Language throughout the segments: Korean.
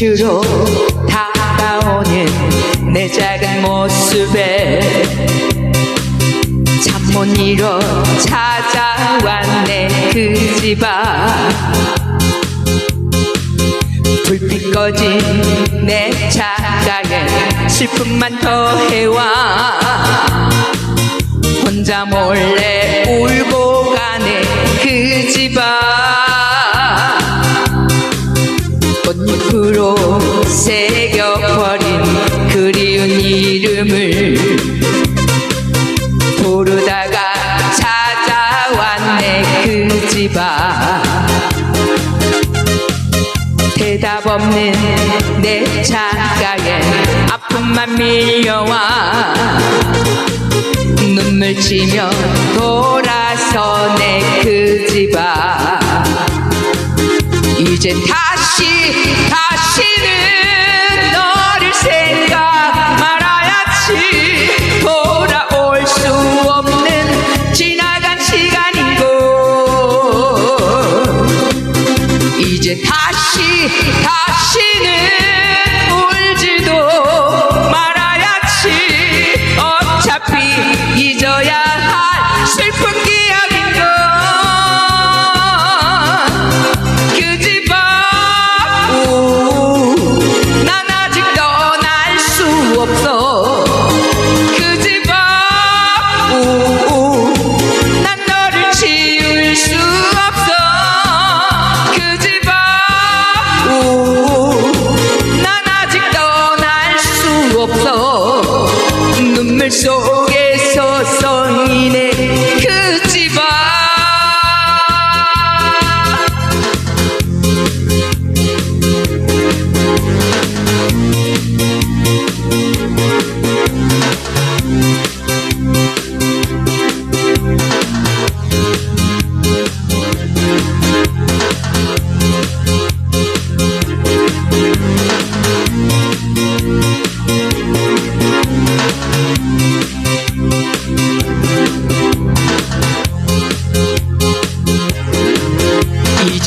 끝으로 다가오는 내 작은 모습에 잠못 이뤄 찾아왔네 그 집 앞 불빛 꺼진 내 창가에 슬픔만 더해와 혼자 몰래 울고 새겨버린 그리운 이름을 부르다가 찾아왔네 그 집 앞 대답 없는 내 창가에 아픔만 밀려와. 눈물 치며 돌아서네 그 집 앞 이제 다시 이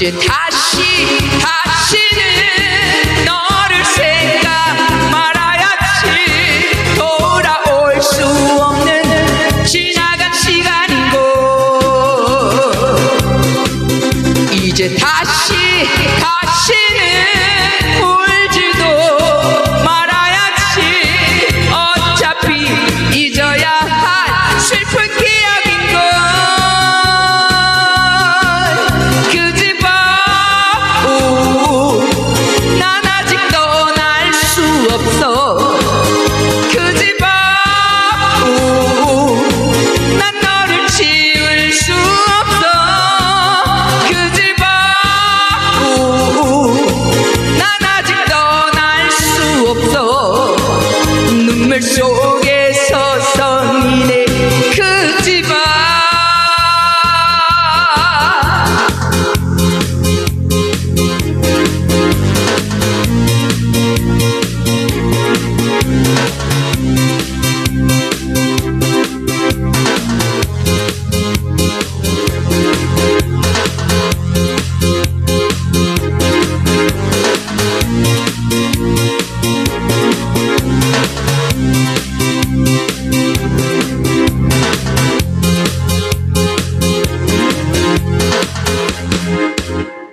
이제 다시 다시는 너를 생각 말아야지. 돌아올 수 없는 지나간 시간이고. 이제 다시 so